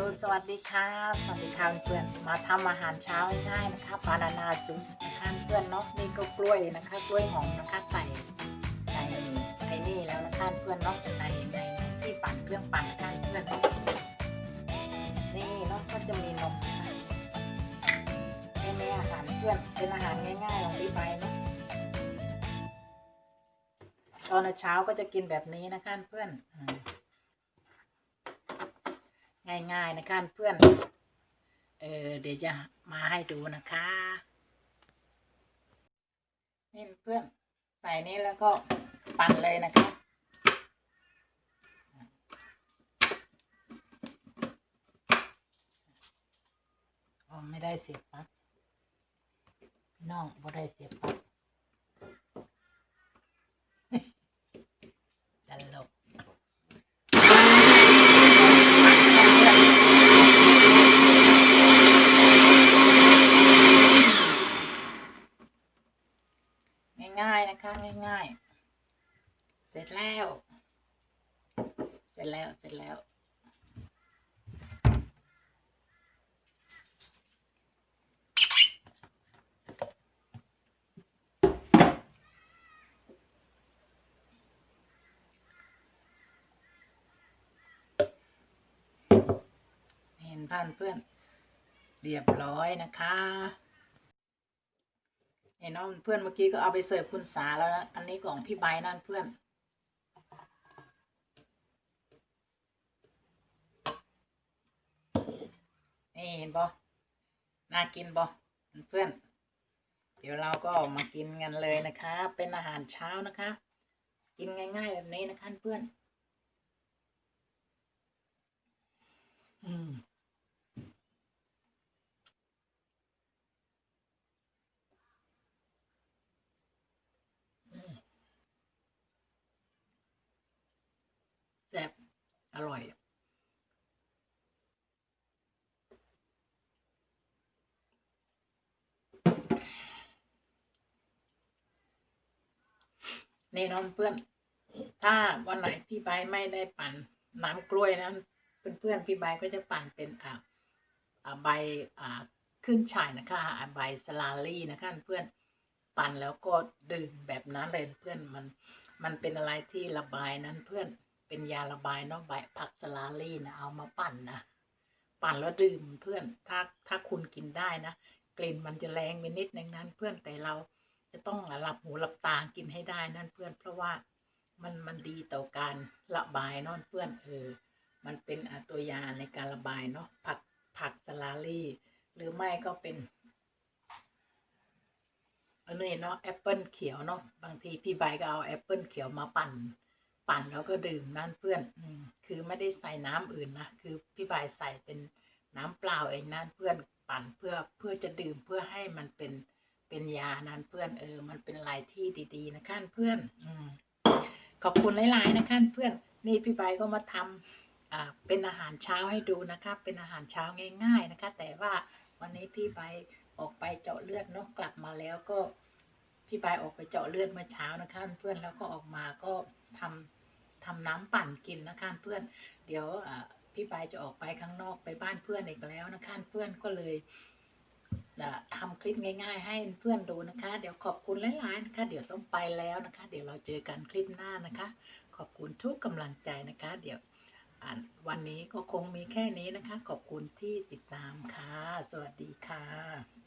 ลสวัสดีค่ะสวัสดีค่ะเพื่อนมาทำอาหารเช้าง่ายๆนะคะบานานาจูสนะคะเพื่อนเนาะนี่ก็กล้วยนะคะ กล้วยหอมนะคะใส่ในไอ้นี่แล้วนะคะเพื่อนเนาะในในที่ปั่นเครื่องปั่นนะคะเพื่อนนี่เนาะก็จะมีนมนะคะนี่ไม่อาหารเพื่อนเป็นอาหารง่ายๆของพี่ใบเนาะตอนเช้าก็จะกินแบบนี้นะคะเพื่อนอ ง่ายๆนะคะเพื่อน เออเดี๋ยวจะมาให้ดูนะคะนี่เพื่อนใส่นี้แล้วก็ปั่นเลยนะคะไม่ได้เสียบปลั๊กน้องบ่ได้เสียบปลั๊ก ตลก ง่ายๆนะคะ ง่าย ๆ เสร็จแล้ว เสร็จแล้วเสร็จแล้ว เห็นพันเพื่อน เรียบร้อยนะคะ เห็นน้องเพื่อนเมื่อกี้ก็เอาไปเสิร์ฟคุณสาแล้วนะอันนี้ของพี่ใบนั่นเพื่อน นี่เห็นบอน่ากินบอเพื่อน เดี๋ยวเราก็มากินกันเลยนะคะ เป็นอาหารเช้านะคะ กินง่าย ๆ แบบนี้นะคะเพื่อน อืม แซ่บอ ร่อยนี่น้องเพื่อน ถ้าวันไหนพี่ใบไม่ได้ปั่นน้ำกล้วยนั้นเพื่อนพี่ใบก็จะปั่นเป็นอ่าใบอ่าขึ้นฉ่ายนะคะอ่าใบสลาลี่นะคะเพื่อนปั่นแล้วก็ดื่มแบบนั้นเลยเพื่อนมันมันเป็นอะไรที่ระบายนั้นเพื่อน เป็นยาระบายเนาะใบผักสลาลี่นะเอามาปั่นนะปั่นแล้วดื่มเพื่อนถ้าถ้าคุณกินได้นะกลิ่นมันจะแรงไปนิดนึงนั้น เพื่อนแต่เราจะต้องหลับหูหลับตากินให้ได้นั่นเพื่อนเพราะว่ามันมันดีต่อการระบายนาะเพื่อนเออมันเป็นตัวยาในการระบายเนาะผักผักสลาลี่ หรือไม่ก็เป็นอันนี้เนาะแอปเปิลเขียวเนาะบางทีพี่ใบก็เอาแอปเปิลเขียวมาปั่น ปั่นแล้วก็ดื่มนั่นเพื่อนอคือไม่ได้ใส่น้ำอื่นนะ คือพี่ใบใส่เป็นน้ำเปล่าเองนั่นเพื่อนปั่นเพื่อเพื่อจะดื่มเพื่อให้มันเป็นเป็นยานั่นเพื่อนเออ มันเป็นลายที่ดีๆ นะขั้นเพื่อนอืขอบคุณหลายๆนะขั้นเพื่อน นี่พี่ใบก็มาทำอ่าเป็นอาหารเช้าให้ดูนะคะเป็นอาหารเช้าง่าย ๆนะคะ แต่ว่าวันนี้พี่ใบออกไปเจาะเลือดเนาะกลับมาแล้วก็พี่ใบออกไปเจาะเลือดเมื่อเช้านะคะเพื่อนแล้วก็ออกมาก็ทำ ทำน้ำปั่นกินนะคะเพื่อน เดี๋ยวพี่ใบจะออกไปข้างนอกไปบ้านเพื่อนอีกแล้วนะคะเพื่อนก็เลยอ่าทำคลิปง่าย ๆ ให้เพื่อนดูนะคะ เดี๋ยวขอบคุณหลายๆนะคะ เดี๋ยวต้องไปแล้วนะคะ เดี๋ยวเราเจอกันคลิปหน้านะคะ ขอบคุณทุกกำลังใจนะคะ เดี๋ยววันนี้ก็คงมีแค่นี้นะคะ ขอบคุณที่ติดตามค่ะ สวัสดีค่ะ